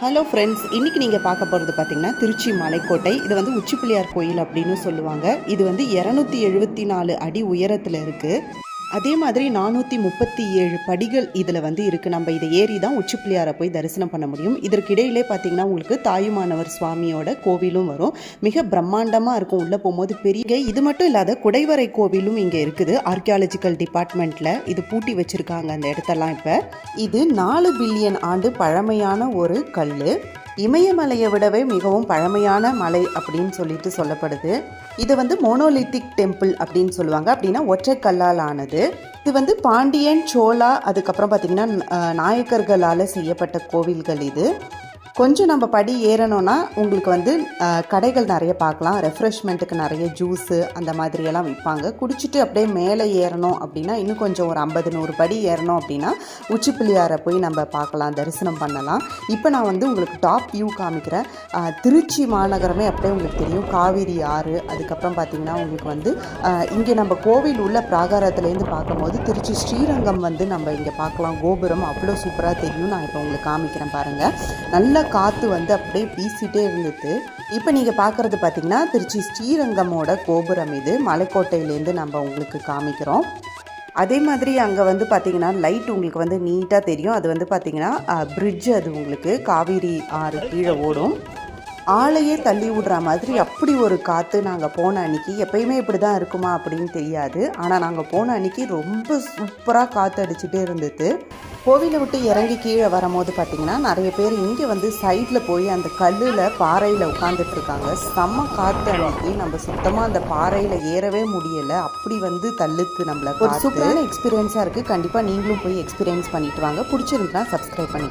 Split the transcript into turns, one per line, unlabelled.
Hello friends இன்னைக்கு நீங்கள் பார்க்க போகிறது பார்த்தீங்கன்னா திருச்சி மலைக்கோட்டை. இது வந்து உச்சிப்பிள்ளையார் கோயில் அப்படின்னு சொல்லுவாங்க. இது வந்து இரநூத்தி எழுபத்தி நாலு அடி உயரத்தில் இருக்குது அதே மாதிரி நானூற்றி முப்பத்தி ஏழு படிகள் இதில் வந்து இருக்குது நம்ம இதை ஏறி தான் உச்சிப்பிள்ளையாரை போய் தரிசனம் பண்ண முடியும். இதற்கிடையிலே பார்த்தீங்கன்னா உங்களுக்கு தாயுமானவர் சுவாமியோட கோவிலும் வரும். மிக பிரம்மாண்டமாக இருக்கும். உள்ளே போகும்போது பெரிய இது மட்டும் இல்லாத குடைவரை கோவிலும் இங்கே இருக்குது. ஆர்கியாலஜிக்கல் டிபார்ட்மெண்ட்டில் இது பூட்டி வச்சுருக்காங்க அந்த இடத்தெல்லாம் இப்போ. இது நாலு பில்லியன் ஆண்டு பழமையான ஒரு கல் இமயமலையை விடவே மிகவும் பழமையான மலை அப்படின்னு சொல்லிட்டு சொல்லப்படுது. இது வந்து மோனோலித்திக் டெம்பிள் அப்படின்னு சொல்லுவாங்க. அப்படின்னா ஒற்றை கல்லால் ஆனது இது வந்து பாண்டியன் சோழா அதுக்கப்புறம் பார்த்திங்கன்னா நாயக்கர்களால் செய்யப்பட்ட கோவில்கள் இது. கொஞ்சம் நம்ம படி ஏறணும்னா உங்களுக்கு வந்து கடைகள் நிறைய பார்க்கலாம். ரெஃப்ரெஷ்மெண்ட்டுக்கு நிறைய ஜூஸு அந்த மாதிரியெல்லாம் விற்பாங்க. குடிச்சிட்டு அப்படியே மேலே ஏறணும் அப்படின்னா இன்னும் கொஞ்சம் ஒரு ஐம்பது நூறு படி ஏறணும் அப்படின்னா உச்சி பிள்ளையாரை போய் நம்ம பார்க்கலாம் தரிசனம் பண்ணலாம். இப்போ நான் வந்து உங்களுக்கு டாப் வியூ காமிக்கிறேன். திருச்சி மாநகரமே அப்படியே உங்களுக்கு தெரியும். காவிரி ஆறு அதுக்கப்புறம் பார்த்திங்கன்னா உங்களுக்கு வந்து இங்கே நம்ம கோவில் உள்ள பிராகாரத்துலேருந்து பார்க்கும்போது திருச்சி ஸ்ரீரங்கம் வந்து நம்ம இங்கே பார்க்கலாம். கோபுரம் அவ்வளோ சூப்பராக தெரியும். நான் இப்போ உங்களுக்கு காமிக்கிறேன் பாருங்கள் நல்ல காற்று வந்து அப்படியே வீசிட்டே இருந்தது. இப்போ நீங்கள் பார்க்குறது பார்த்தீங்கன்னா திருச்சி ஸ்ரீரங்கமோட கோபுரம் இது. மலைக்கோட்டையிலேருந்து நம்ம உங்களுக்கு காமிக்கிறோம். அதே மாதிரி அங்கே வந்து பார்த்தீங்கன்னா லைட் உங்களுக்கு வந்து நீட்டாக தெரியும். அது வந்து பார்த்தீங்கன்னா பிரிட்ஜ் அது உங்களுக்கு. காவிரி ஆறு கீழே ஓடும். ஆளையே தள்ளி விடுற மாதிரி அப்படி ஒரு காற்று நாங்கள் போன அன்னைக்கு எப்பயுமே இப்படி தான் இருக்குமா அப்படின்னு தெரியாது. ஆனால் நாங்கள் போன அன்னைக்கு ரொம்ப சூப்பராக காற்று அடிச்சுட்டே இருந்தது. கோவிலை விட்டு இறங்கி கீழே வரும்போது பார்த்தீங்கன்னா நிறைய பேர் இங்கே வந்து சைடில் போய் அந்த கல்லில் பாறையில் உட்காந்துட்டு இருக்காங்க. செம்ம காற்று அன்னைக்கு. நம்ம சுத்தமாக அந்த பாறையில் ஏறவே முடியலை. அப்படி வந்து தள்ளுக்கு நம்மள ஒரு சூப்பரான எக்ஸ்பீரியன்ஸாக இருக்குது கண்டிப்பாக நீங்களும் போய் எக்ஸ்பீரியன்ஸ் பண்ணிட்டு வாங்க. பிடிச்சிருந்தா சப்ஸ்கிரைப் பண்ணி